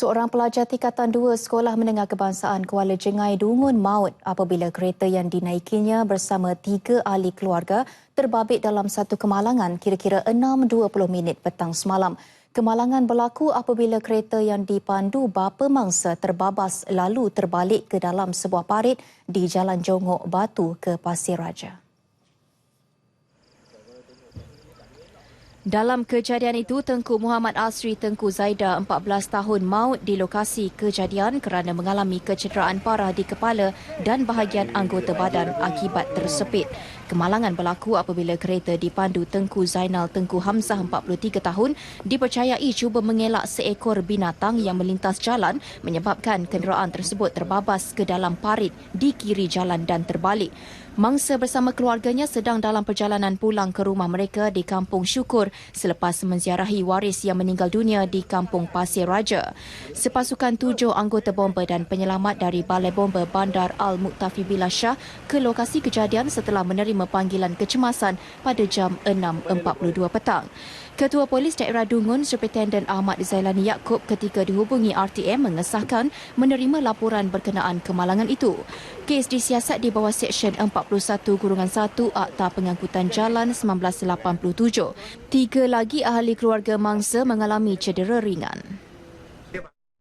Seorang pelajar tingkatan dua Sekolah Menengah Kebangsaan Kuala Jengai dungun maut apabila kereta yang dinaikinya bersama tiga ahli keluarga terbabit dalam satu kemalangan kira-kira 6.20 minit petang semalam. Kemalangan berlaku apabila kereta yang dipandu bapa mangsa terbabas lalu terbalik ke dalam sebuah parit di Jalan Jongok Batu ke Pasir Raja. Dalam kejadian itu, Tengku Muhammad Asri Tengku Zaida, 14 tahun, maut di lokasi kejadian kerana mengalami kecederaan parah di kepala dan bahagian anggota badan akibat tersepit. Kemalangan berlaku apabila kereta dipandu Tengku Zainal Tengku Hamzah, 43 tahun, dipercayai cuba mengelak seekor binatang yang melintas jalan menyebabkan kenderaan tersebut terbabas ke dalam parit di kiri jalan dan terbalik. Mangsa bersama keluarganya sedang dalam perjalanan pulang ke rumah mereka di Kampung Syukur selepas menziarahi waris yang meninggal dunia di Kampung Pasir Raja. Sepasukan tujuh anggota bomba dan penyelamat dari Balai Bomba Bandar Al-Muktafi Bilasha ke lokasi kejadian setelah menerima panggilan kecemasan pada jam 6.42 petang. Ketua Polis Daerah Dungun, Superintendent Ahmad Zailani Yaakob ketika dihubungi RTM mengesahkan menerima laporan berkenaan kemalangan itu. Kes disiasat di bawah Seksyen 41-1 Akta Pengangkutan Jalan 1987. Tiga lagi ahli keluarga mangsa mengalami cedera ringan.